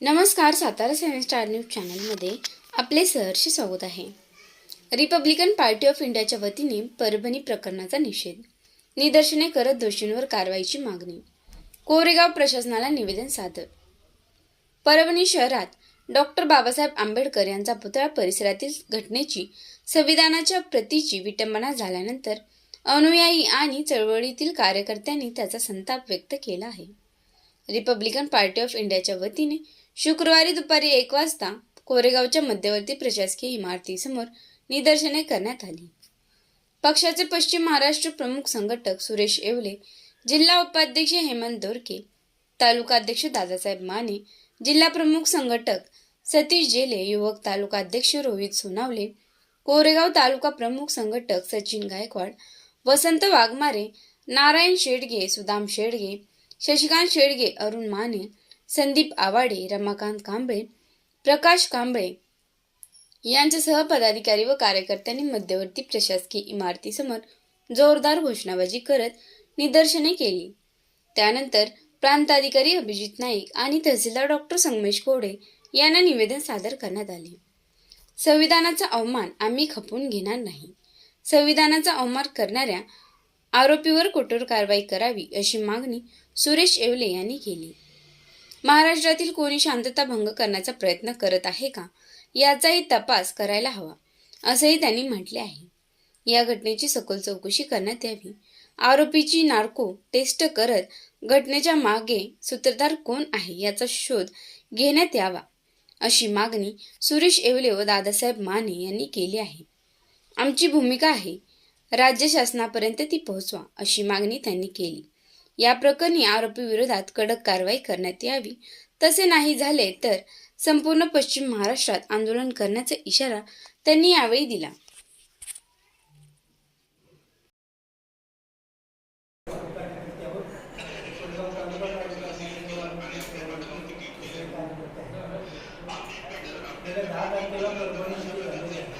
नमस्कार सातारा सेवन star news चॅनलमध्ये आपले सहर्ष स्वागत आहे. रिपब्लिकन पार्टी ऑफ इंडियाच्या वतीने परभणी प्रकरणाचा निषेध. निदर्शने करत दोषींवर कारवाईची मागणी. कोरेगाव प्रशासनाला निवेदन सादर. परभणी शहरात डॉक्टर बाबासाहेब आंबेडकर यांचा पुतळा परिसरातील घटनेची संविधानाच्या प्रतीची विटंबना झाल्यानंतर अनुयायी आणि चळवळीतील कार्यकर्त्यांनी त्याचा संताप व्यक्त केला आहे. रिपब्लिकन पार्टी ऑफ इंडियाच्या वतीने शुक्रवारी दुपारी एक वाजता कोरेगावच्या मध्यवर्ती प्रशासकीय इमारतीसमोर निदर्शने करण्यात आली. पक्षाचे पश्चिम महाराष्ट्र प्रमुख संघटक सुरेश येवले जिल्हा उपाध्यक्ष हेमंत दोरके तालुकाध्यक्ष दादासाहेब माने जिल्हा प्रमुख संघटक सतीश जेले युवक तालुकाध्यक्ष रोहित सोनावले कोरेगाव तालुका प्रमुख संघटक सचिन गायकवाड वसंत वाघमारे नारायण शेडगे सुदाम शेडगे शशिकांत शेडगे अरुण माने संदीप आवाडे रमाकांत कांबळे प्रकाश कांबळे यांच्यासह पदाधिकारी व कार्यकर्त्यांनी मध्यवर्ती प्रशासकीय इमारतीसमोर जोरदार घोषणाबाजी करत निदर्शने केली. त्यानंतर प्रांताधिकारी अभिजित नाईक आणि तहसीलदार डॉक्टर संगमेश कोडे यांना निवेदन सादर करण्यात आले. संविधानाचा अवमान आम्ही खपवून घेणार नाही. संविधानाचा अवमान करणाऱ्या आरोपीवर कठोर कारवाई करावी अशी मागणी सुरेश येवले यांनी केली. महाराष्ट्रातील कोणी शांतता भंग करण्याचा प्रयत्न करत आहे का? याचाही तपास करायला हवा असंही त्यांनी म्हटले आहे. या घटनेची सखोल चौकशी करण्यात यावी. आरोपीची नार्को टेस्ट करत घटनेच्या मागे सूत्रधार कोण आहे याचा शोध घेण्यात यावा अशी मागणी सुरेश येवले व दादासाहेब माने यांनी केली आहे. आमची भूमिका आहे राज्य शासनापर्यंत ती पोहोचवा अशी मागणी त्यांनी केली. या प्रकरणी आरोपी विरोधात कडक कारवाई करण्यात यावी. तसे नाही झाले तर संपूर्ण पश्चिम महाराष्ट्रात आंदोलन करण्याचा इशारा त्यांनी यावेळी दिला. दहा तारखेला परभणी सुरू झालेली आहे.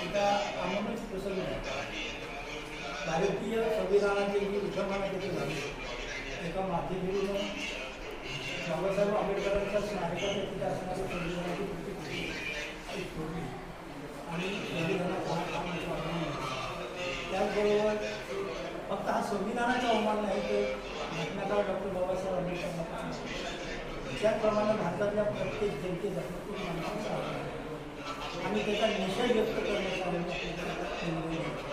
तिथं आम्हाला प्रसंग आहे. भारतीय संविधानातील जी विषमना तिथे झाली. एका माथेगिरीनं बाबासाहेब आंबेडकरांच्या स्मारकाच्या तिथे असणारी संविधानाची कृती केली आणि संविधानात काम त्याचबरोबर फक्त हा संविधानाचा अवमान नाही तर घटनाकार डॉक्टर बाबासाहेब आंबेडकरांना त्याचप्रमाणे भारतातल्या प्रत्येक जनतेचा प्रत्येक माणसाचा आणि त्याचा निषेध व्यक्त करण्याचा आम्ही आपल्याला निवेदन करतो.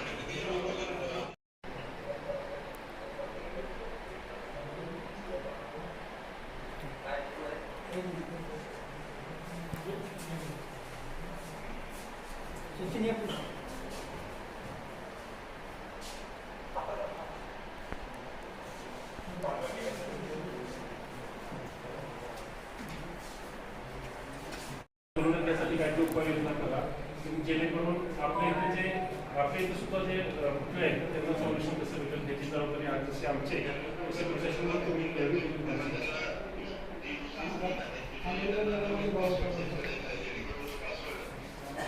सचिन या पुढे. म्हणून त्यासाठी काही उपाययोजना करा. जेणेकरून आपल्या इथे जे आपल्या इथे सुद्धा जे कुठले आहेत त्यांना संरक्षण कसं भेटेल त्याची जबाबदारी आज जसे आमचे तसे प्रशासन तुम्ही द्यावी आंबेडकरांमध्ये बाबासाहेब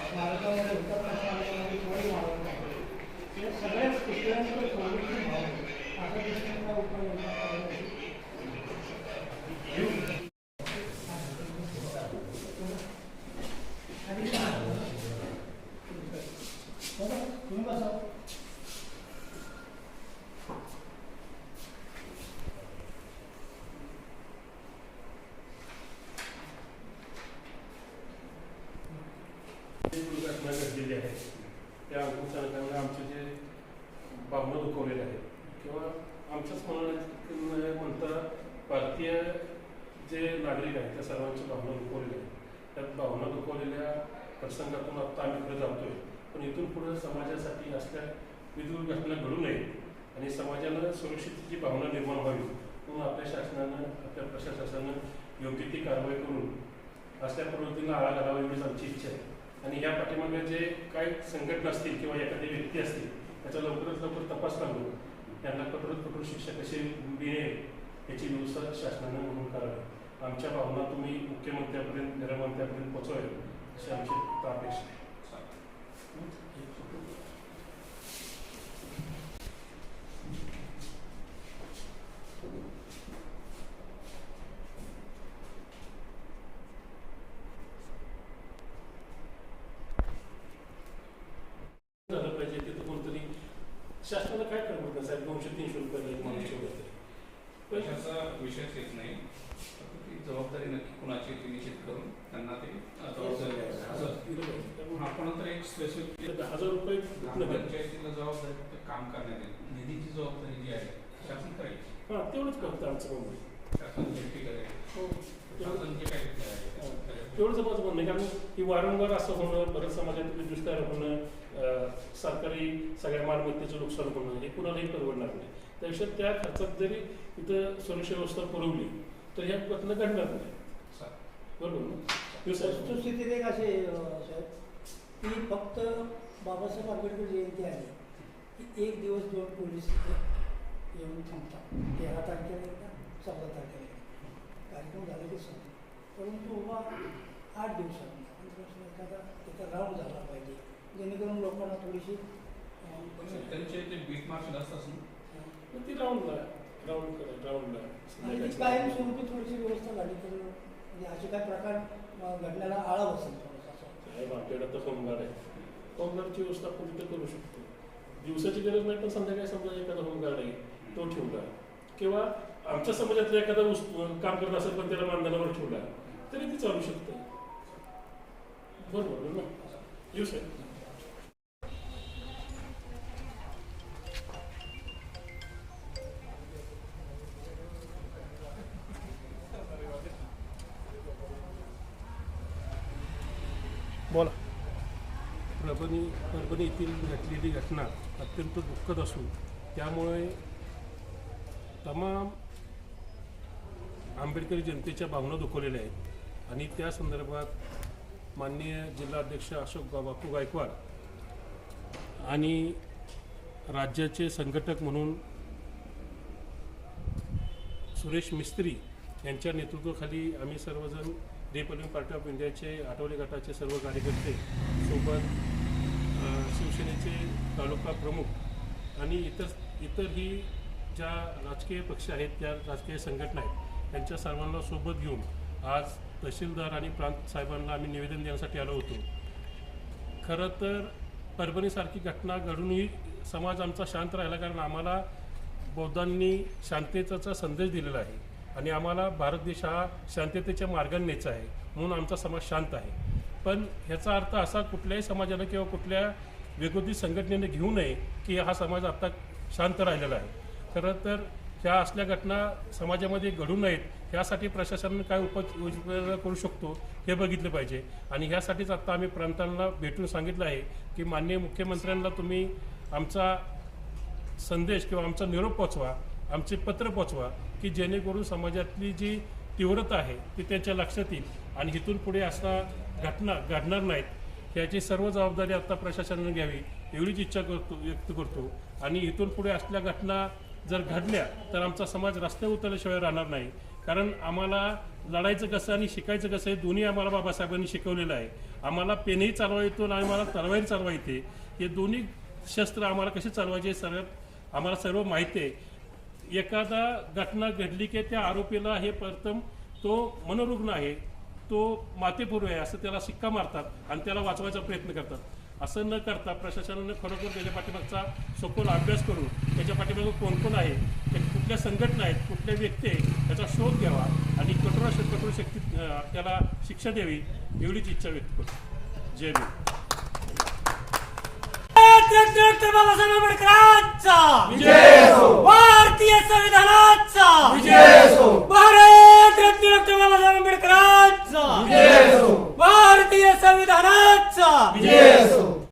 स्मारकामध्ये हुतात्मा स्मारकामध्ये कोणी मारलं नाही. या सगळ्याच पुतळ्यांकडे संरक्षण व्हावं अशा दृष्टीने उपाययोजना करायला आणि बघा, तुम्ही बसा. घटना घडलेली आहे त्या अनुषंगाने आमचे जे भावना दुखवलेले आहेत. किंवा आमच्याच म्हणणं म्हणता भारतीय जे नागरिक आहेत त्या सर्वांच्या भावना दुखवलेल्या आहेत. त्या भावना दुखवलेल्या प्रसंगातून आत्ता आम्ही पुढे जातोय. पण इथून पुढे समाजासाठी असल्या विदूर घटना घडू नये आणि समाजाला सुरक्षिततेची भावना निर्माण व्हावी म्हणून आपल्या शासनानं आपल्या प्रशासनानं योग्य ती कारवाई करून असल्या प्रवृत्तीला आळा घालावा एवढीच आमची इच्छा आहे. आणि या पाठीमागे जे काही संघटना असतील किंवा एखादी व्यक्ती असतील त्याचा लवकरात लवकर तपास करून त्यांना कठोर कठोर शिक्षा कशी मिळेल याची व्यवस्था शासनानं म्हणून करावी. आमच्या भावना तुम्ही मुख्यमंत्र्यापर्यंत गृहमंत्र्यापर्यंत पोचवावी अशी आमची अपेक्षा आहे. शासनाला काय करत नाही साहेब दोनशे तीनशे रुपयाला एक माणूस ठेवला तरी. पण पैशाचा विषयच येत नाही ती जबाबदारी नक्की कुणाची ती निश्चित करून त्यांना ते जबाबदारी द्यावी. असं आपण तर एक स्पेसिफिक दहा हजार रुपये? ग्रामपंचायतीला जबाबदारी फक्त काम करण्यात येईल निधीची जबाबदारी जी आहे शासन करेल हा तेवढंच करतं आमचं म्हणणं शासन जे काही करेल हो शासन जे काही आहे. तेवढंच माझं म्हणणं आहे कारण ही वारंवार असं होणं बऱ्याच समाजातील दुष्काळ होणं सरकारी सगळ्या मालमत्तेचं नुकसान होणं हे कुणालाही परवडणार नाही. त्यापेक्षा त्या खर्चात जरी इथं सुरक्षा व्यवस्था पुरवली तर ह्या घटना घडणार नाही. बरोबर ना? एक असे साहेब? की फक्त बाबासाहेब आंबेडकर जयंती आली. की एक दिवस दोन पोलीस येऊन थांबतात. तेरा तारखेला एकदा चौदा तारखेला कार्यक्रम झाला की संपतो. परंतु उभा आठ दिवसात एखादा त्याचा राऊंड झाला पाहिजे. जेणेकरून लोकांना थोडीशी त्यांचे ते बीट मार्च असतात ना? ती राऊंडला राऊंड करा राऊंडला आणि ती कायमस्वरूपी थोडीशी व्यवस्था झाली तर म्हणजे असे काही प्रकार घडण्याला आळा बसेल. साहेब आमच्याकडे तर होमगार्ड आहे. होमगार्डची व्यवस्था आपण तिथे करू शकतो. दिवसाची गरज नाही पण संध्याकाळी समजा एखादा होमगार्ड आहे तो ठेवला किंवा आमच्या समाजातला एखादा काम करत असेल पण त्याला मानधनावर ठेवला तरी ते चालू शकतं. बरोबर ना येऊ साहेब बोला. परभणी परभणी येथील घडलेली घटना अत्यंत दुःखद असून त्यामुळे तमाम आंबेडकरी जनतेच्या भावना दुखवलेल्या आहेत. आणि त्या संदर्भात माननीय जिल्हाध्यक्ष अशोक बापू गायकवाड आणि राज्याचे संघटक म्हणून सुरेश मिस्त्री यांच्या नेतृत्वाखाली आम्ही सर्वजण रिपब्लिकन पार्टी ऑफ इंडियाचे आठवले गटाचे सर्व कार्यकर्ते सोबत शिवसेनेचे तालुका प्रमुख आणि इतर इतरही ज्या राजकीय पक्ष आहेत त्या राजकीय संघटना आहेत त्यांच्या सर्वांना सोबत घेऊन आज तहसीलदार आणि प्रांत साहेबांना आम्ही निवेदन देण्यासाठी आलो होतो. खरं तर परभणीसारखी घटना घडूनही समाज आमचा शांत राहिला कारण आम्हाला बौद्धांनी शांततेचा संदेश दिलेला आहे आणि आम्हाला भारत देश हा शांततेच्या मार्गाने न्यायचा आहे म्हणून आमचा समाज शांत आहे. पण ह्याचा अर्थ असा कुठल्याही समाजानं किंवा कुठल्या वेगवेगळी संघटनेने घेऊ नये की हा समाज आता शांत राहिलेला आहे. खरं तर ह्या असल्या घटना समाजामध्ये घडू नयेत ह्यासाठी प्रशासनानं काय उप करू शकतो हे बघितलं पाहिजे. आणि ह्यासाठीच आत्ता आम्ही प्रांतांना भेटून सांगितलं आहे की माननीय मुख्यमंत्र्यांना तुम्ही आमचा संदेश किंवा आमचा निरोप पोचवा आमचे पत्र पोचवा की जेणेकरून समाजातली जी तीव्रता आहे ती त्यांच्या लक्षात येईल. आणि इथून पुढे असा घटना घडणार नाहीत याची सर्व जबाबदारी आत्ता प्रशासनाने घ्यावी एवढीच इच्छा करतो व्यक्त करतो. आणि इथून पुढे असल्या घटना जर घडल्या तर आमचा समाज रस्त्यावर उतरल्याशिवाय राहणार नाही. कारण आम्हाला लढायचं कसं आणि शिकायचं कसं हे दोन्ही आम्हाला बाबासाहेबांनी शिकवलेलं आहे. आम्हाला पेनही चालवा येतो आणि आम्हाला तलवारी चालवा येते. हे दोन्ही शस्त्र आम्हाला कसे चालवायचे हे सर्व आम्हाला सर्व माहिती आहे. एखादा घटना घडली की त्या आरोपीला हे प्रथम तो मनोरुग्ण आहे तो मातेपूर्व आहे असं त्याला शिक्का मारतात आणि त्याला वाचवायचा प्रयत्न करतात. असं न करता प्रशासनानं खरोखर त्याच्या पाठीमागचा सखोल अभ्यास करून त्याच्या पाठीमागं कोण कोण आहे ते कुठल्या संघटना आहेत कुठल्या व्यक्ती आहे त्याचा शोध घ्यावा आणि कठोर कठोर शक्ती त्याला शिक्षा द्यावी एवढीच इच्छा व्यक्त करतो. जय भी भारतीय संविधानाचा भारतीय संविधानाचा